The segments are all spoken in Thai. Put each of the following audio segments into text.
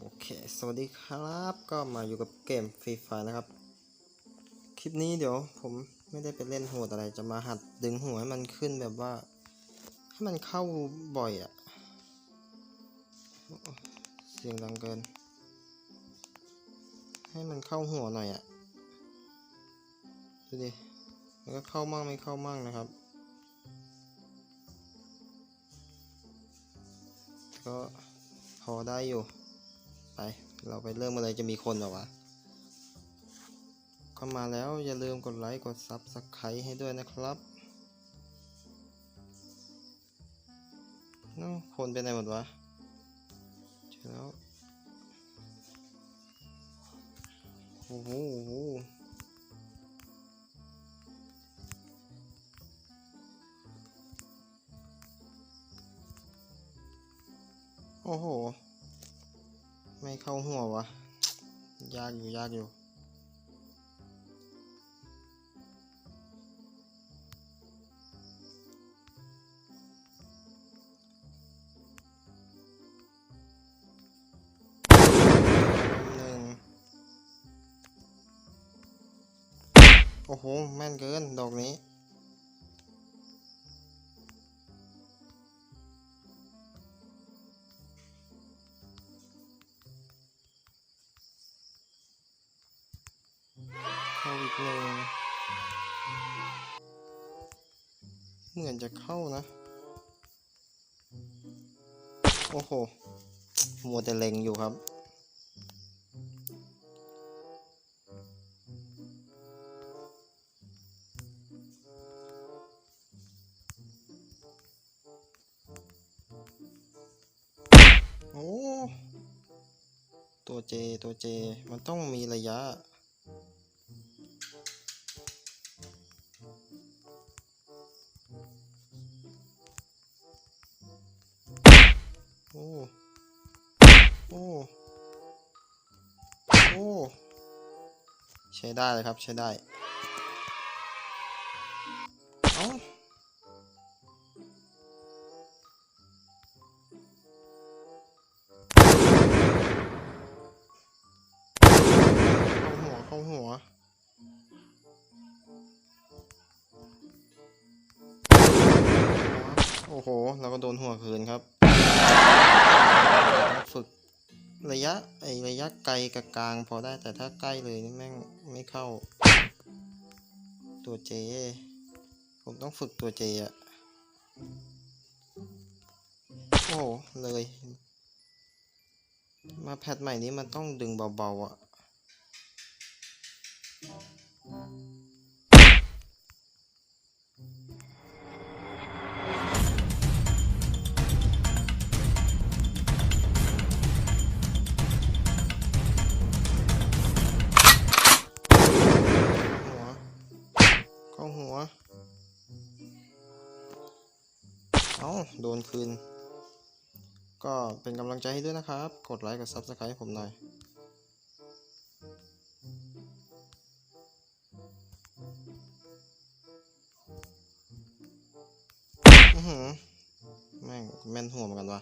โอเค สวัสดีครับ ก็มาอยู่กับเกมฟรีไฟนะครับ คลิปนี้เดี๋ยวผมไม่ได้ไปเล่นโหดอะไร จะมาหัดดึงหัวให้มันขึ้นแบบว่า ให้มันเข้าบ่อยอะ่ะเสียงดังเกิน ให้มันเข้าหัวหน่อยอะ่ะดูดิ มันก็เข้ามั่งไม่เข้ามั่งนะครับ ก็พอได้อยู่ ไป เราไปเริ่มกันเลยจะมีคนหรอวะเข้ามาแล้วอย่าลืมกดไลค์กดซับสไครต์ให้ด้วยนะครับน้าคนเป็นไหนหมดวะเจอแล้วโอ้โหโอ้โห ไม่เข้าหัววะ ยากอยู่ยากอยู่หนึ่งโอ้โห แม่นเกิน ดอกนี้ อีกหนึ่งเหมือนจะเข้านะ โอ้โหมัวแต่เล็งอยู่ครับ โอ้ ตัวเจ ตัวเจ มันต้องมีระยะ โอ้ โอ้ โอ้ ใช้ได้เลยครับใช้ได้ เอ้าเข้าหัวเข้าหัวโอ้โห เราก็โดนหัวคืนครับ ระยะไอระยะไกลกับกลางพอได้แต่ถ้าใกล้เลยนี่แม่งไม่เข้า ตัวเจ ผมต้องฝึกตัวเจอะโอ้เลย มาแพทใหม่นี้มันต้องดึงเบาๆอะ เอาโดนคืน ก็เป็นกำลังใจให้ด้วยนะครับ กดไลค์กด Subscribe ให้ผมหน่อยอือหือแม่งแม่นหัวเหมือนกันวะ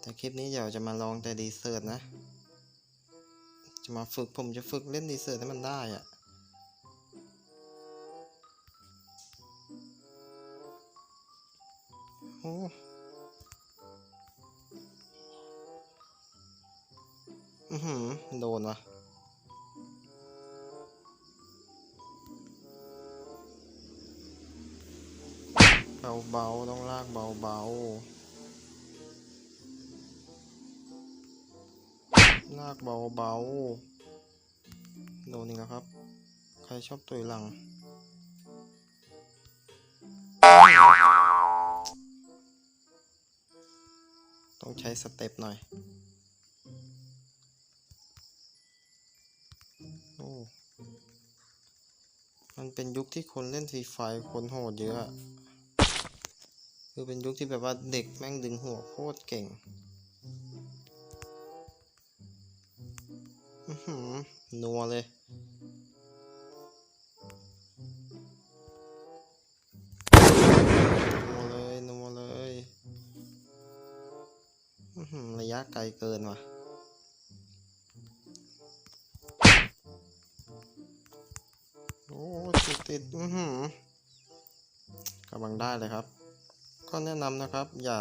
แต่คลิปนี้เดี๋ยวจะมาลองแต่ดีเซิร์ตนะ จะมาฝึกผมจะฝึกเล่นดีเซิร์ตให้มันได้อะ โอ้อือหือ โดนวะเบาๆ ต้องลากเบาๆ ลากเบาๆ โดนอีกแล้วครับ ใครชอบตุยหลัง ต้องใช้สเต็ปหน่อย โอ้ มันเป็นยุคที่คนเล่นฟรีไฟคนโหดเยอะอะคือเป็นยุคที่แบบว่าเด็กแม่งดึงหัวโคตรเก่งอื้อหือนัวเลย ไกลเกินว่ะโอ้ติดติดอือหือกำลังได้เลยครับ ก็แนะนำนะครับ อย่า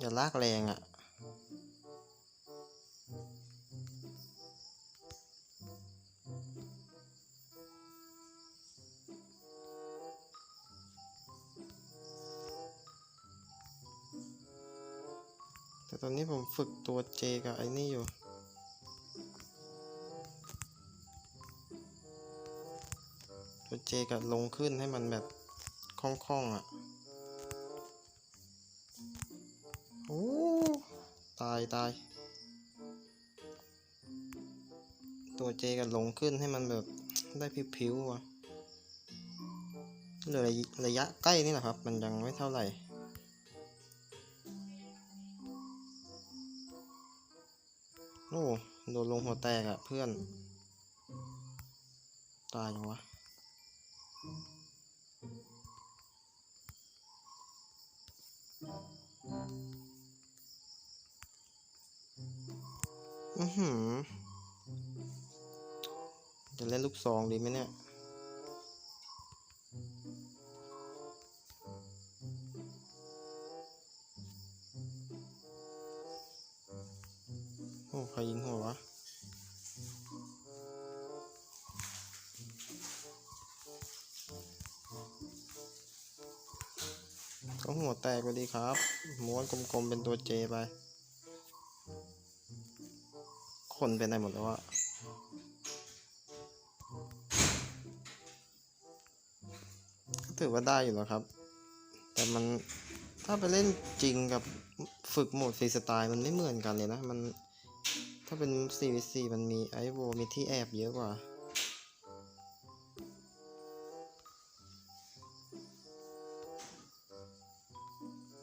อย่าลากแรงอะ่ะ แต่ตอนนี้ผมฝึกตัวเจกับไอ้นี่อยู่ ตัวเจกับลงขึ้นให้มันแบบคล่องๆอะ โอ้ ตายตายตัวเจกับลงขึ้นให้มันแบบได้ผิวๆอะเหลือระยะใกล้นี่แหละครับ มันยังไม่เท่าไหร่ โอ้โดนลงหัวแตกอะเพื่อน ตายยังวะอือหือจะเล่นลูกซองดีไหมเนี่ย อ้ใครยิงหัววะก็หัวแตกไปดีครับ ม้วนกลมๆเป็นตัวเจไป คนไปไหนหมดแล้วอะก็ถือว่าได้อยู่แล้วครับ แต่มันถ้าไปเล่นจริงกับฝึกโหมดฟรีสไตล์มันไม่เหมือนกันเลยนะ มัน ถ้าเป็น 4v4 มันมีไอโวมีที่แอบเยอะกว่า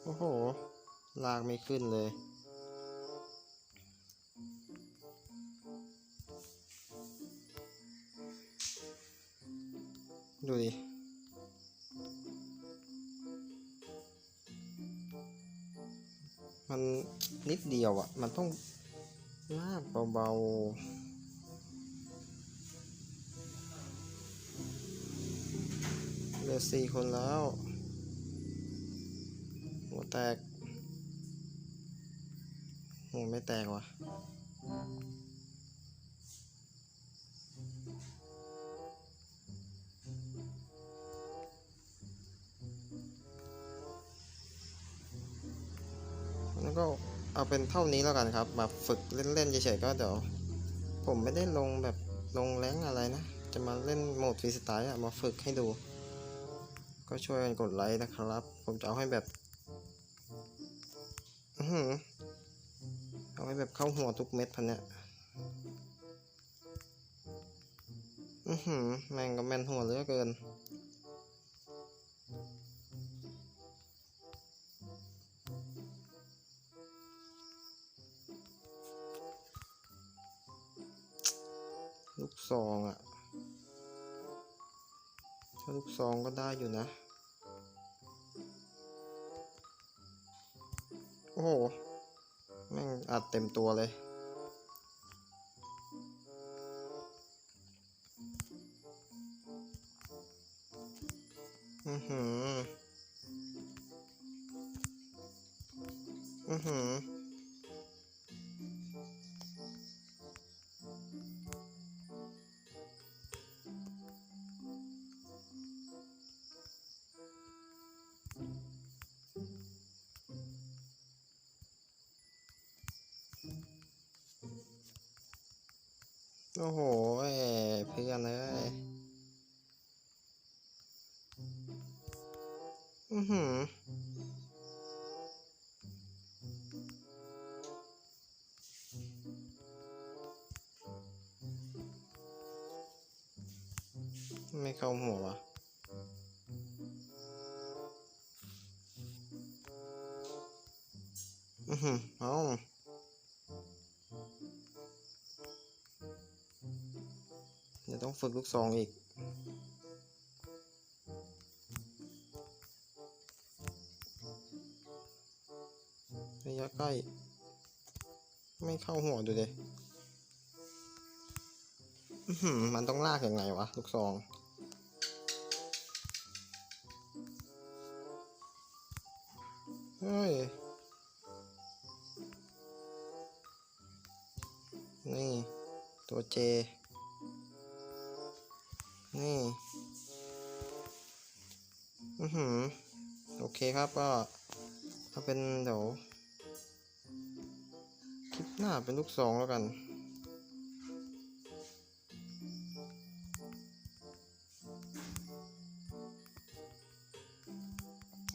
โอ้โห ลากไม่ขึ้นเลย ดูดิ มันนิดเดียวอะ่ะ มันต้อง ลากเบาๆ เหลือสี่คนแล้ว หัวแตกหัวไม่แตกว่ะแล้วก็ เอาเป็นเท่านี้แล้วกันครับมาฝึกเล่นๆเฉยๆก็เดี๋ยว ผมไม่ได้ลงแบบลงแรงอะไรนะ จะมาเล่นโหมดฟรีสไตล์อะมาฝึกให้ดู ก็ช่วยกันกดไลค์นะครับ ผมจะเอาให้แบบอือหือเอาให้แบบเข้าหัวทุกเม็ดพันเนี่ยอือหือแม่งก็แม่นหัวเหลือเกิน ลูกซองอะถ้าลูกซองก็ได้อยู่นะ โอ้โห แม่งอัดเต็มตัวเลย อือหือ อือหือ โอ้โหเอเพื่อนเอ้ยอือหือไม่เข้าหัววะอือหือเอา ดี๋ยวต้องฝึกลูกซองอีก ระยะใกล้ ไม่เข้าหัวดูดิอื้อหือมันต้องลากยังไงวะ ลูกซองเฮ้ย นี่ ตัวเจ นี่ อือหือ โอเคครับก็ถ้าเป็นเดี๋ยวคลิปหน้าเป็นลูกสองแล้วกัน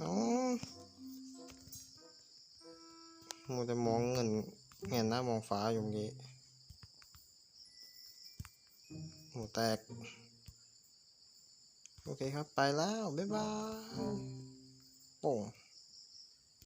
อ๋อมัวแต่มองเงินเงินหน้ามองฟ้าอยู่เมื่อกี้หัวแตก โอเคครับ ไปแล้ว บ๊ายบายโป่ง